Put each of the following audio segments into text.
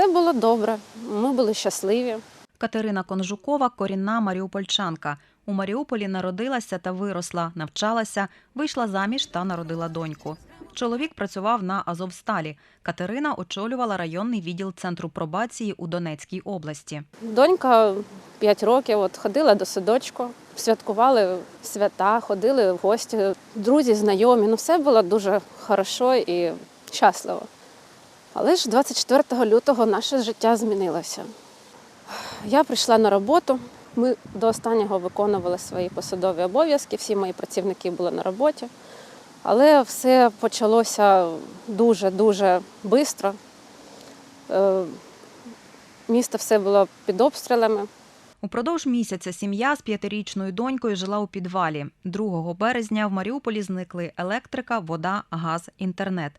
Все було добре, ми були щасливі. Катерина Конжукова корінна маріупольчанка. У Маріуполі народилася та виросла, навчалася, вийшла заміж та народила доньку. Чоловік працював на Азовсталі. Катерина очолювала районний відділ центру пробації у Донецькій області. Донька 5 років от, ходила до садочку, святкували свята, ходили в гості, друзі, знайомі. Ну, все було дуже хорошо і щасливо. Але ж 24 лютого наше життя змінилося. Я прийшла на роботу. Ми до останнього виконували свої посадові обов'язки, всі мої працівники були на роботі. Але все почалося дуже-дуже швидко. Місто все було під обстрілами. Упродовж місяця сім'я з п'ятирічною донькою жила у підвалі. 2 березня в Маріуполі зникли електрика, вода, газ, інтернет.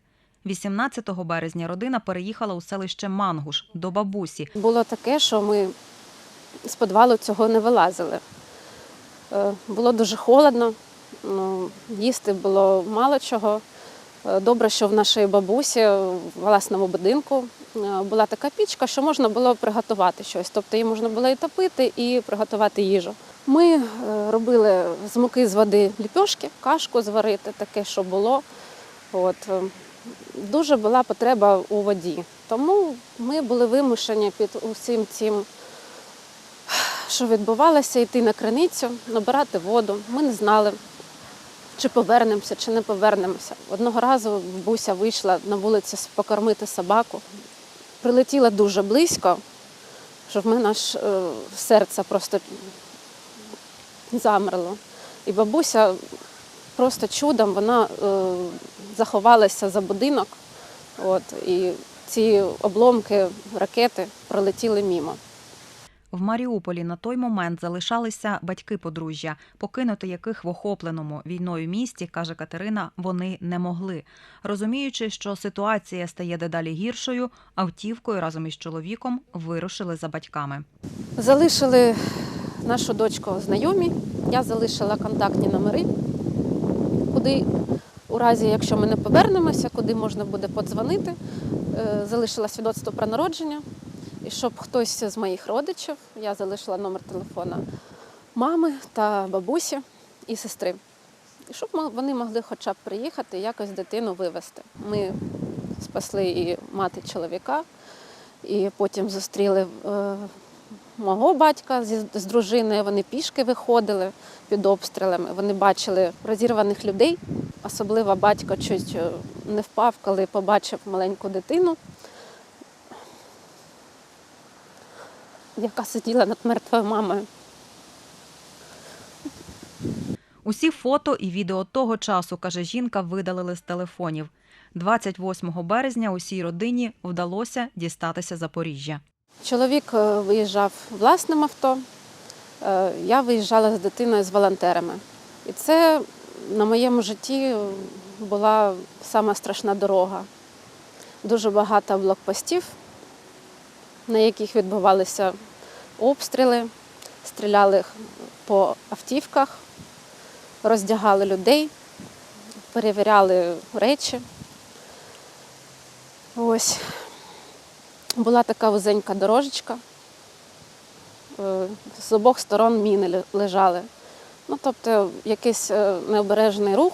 18 березня родина переїхала у селище Мангуш до бабусі. Було таке, що ми з підвалу цього не вилазили. Е, Було дуже холодно, ну, їсти було мало чого. Е, Добре, що в нашій бабусі в власному будинку е, була така пічка, що можна було приготувати щось. Тобто її можна було і топити, і приготувати їжу. Ми е, робили з муки з води ліпьошки, кашку зварити, таке, що було. От. Дуже була потреба у воді. Тому ми були вимушені під усім цим, що відбувалося, йти на криницю, набирати воду. Ми не знали, чи повернемося, чи не повернемося. Одного разу бабуся вийшла на вулицю покормити собаку. Прилетіла дуже близько, що в мене аж е, серце просто замерло. І бабуся просто чудом вона е, заховалася за будинок. От, і ці обломки ракети пролетіли мімо. В Маріуполі на той момент залишалися батьки подружжя, покинути яких в охопленому війною місті, каже Катерина, вони не могли. Розуміючи, що ситуація стає дедалі гіршою, автівкою разом із чоловіком вирушили за батьками. Залишили нашу дочку знайомі. Я залишила контактні номери, куди у разі, якщо ми не повернемося, куди можна буде подзвонити. Е, Залишила свідоцтво про народження. І щоб хтось з моїх родичів, я залишила номер телефона мами та бабусі і сестри. І щоб вони могли хоча б приїхати і якось дитину вивезти. Ми спасли і мати чоловіка, і потім зустріли е, мого батька зі- з дружиною. Вони пішки виходили під обстрілами. Вони бачили розірваних людей. Особливо батько чуть е, не впав, коли побачив маленьку дитину, яка сиділа над мертвою мамою. Усі фото і відео того часу, каже жінка, видалили з телефонів. 28 березня усій родині вдалося дістатися Запоріжжя. Чоловік е, виїжджав власним авто, е, я виїжджала з дитиною з волонтерами. І це на моєму житті була сама страшна дорога. Дуже багато блокпостів, на яких відбувалися обстріли, стріляли по автівках, роздягали людей, перевіряли речі. Ось. Була така вузенька дорожечка. Е, З обох сторон міни лежали. Ну, тобто якийсь е, необережний рух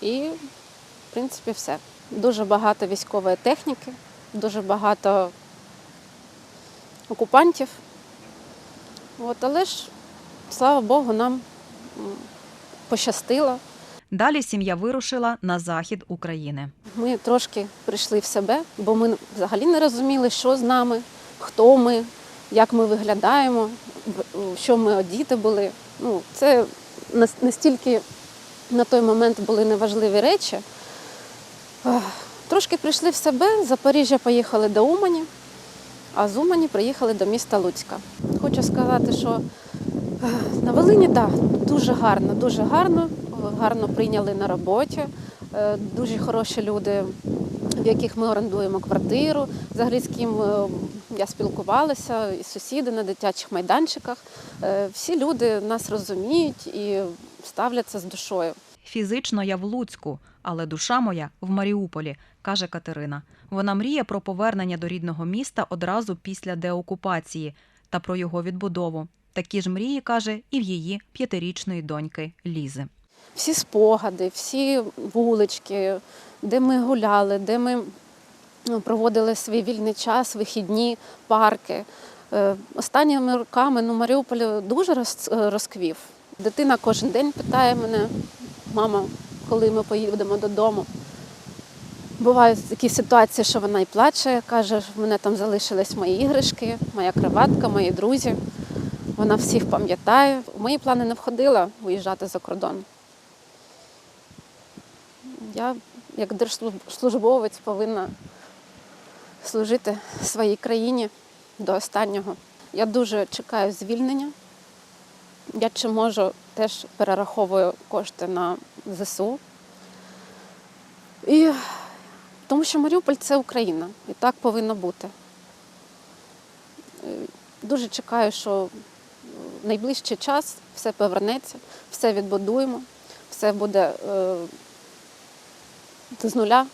і, в принципі, все. Дуже багато військової техніки, дуже багато окупантів. От, але ж, слава Богу, нам пощастило. Далі сім'я вирушила на захід України. Ми трошки прийшли в себе, бо ми взагалі не розуміли, що з нами, хто ми, як ми виглядаємо, що ми одіти були. Ну, це настільки на той момент були неважливі речі. Трошки прийшли в себе, з Запоріжжя поїхали до Умані, а з Умані приїхали до міста Луцька. Хочу сказати, що на Волині так, дуже гарно, дуже гарно, гарно прийняли на роботі. Е, Дуже хороші люди, в яких ми орендуємо квартиру, взагалі з ким е, я спілкувалася, і сусіди на дитячих майданчиках. Е, Всі люди нас розуміють і ставляться з душою. Фізично я в Луцьку, але душа моя в Маріуполі, каже Катерина. Вона мріє про повернення до рідного міста одразу після деокупації та про його відбудову. Такі ж мрії каже і в її п'ятирічної доньки Лізи. Всі спогади, всі вулички, де ми гуляли, де ми ну, проводили свій вільний час, вихідні, парки. Е, Останніми роками ну, Маріуполь дуже е, розквів. Дитина кожен день питає мене, мама, коли ми поїдемо додому. Бувають такі ситуації, що вона і плаче, каже, в мене там залишились мої іграшки, моя кроватка, мої друзі. Вона всіх пам'ятає. В мої плани не входило виїжджати за кордон. Я, як держслужбовець, повинна служити своїй країні до останнього. Я дуже чекаю звільнення. Я чи можу теж перераховую кошти на ЗСУ. І тому що Маріуполь це Україна, і так повинно бути. Е, Дуже чекаю, що в найближчий час все повернеться, все відбудуємо, все буде Til Snolla?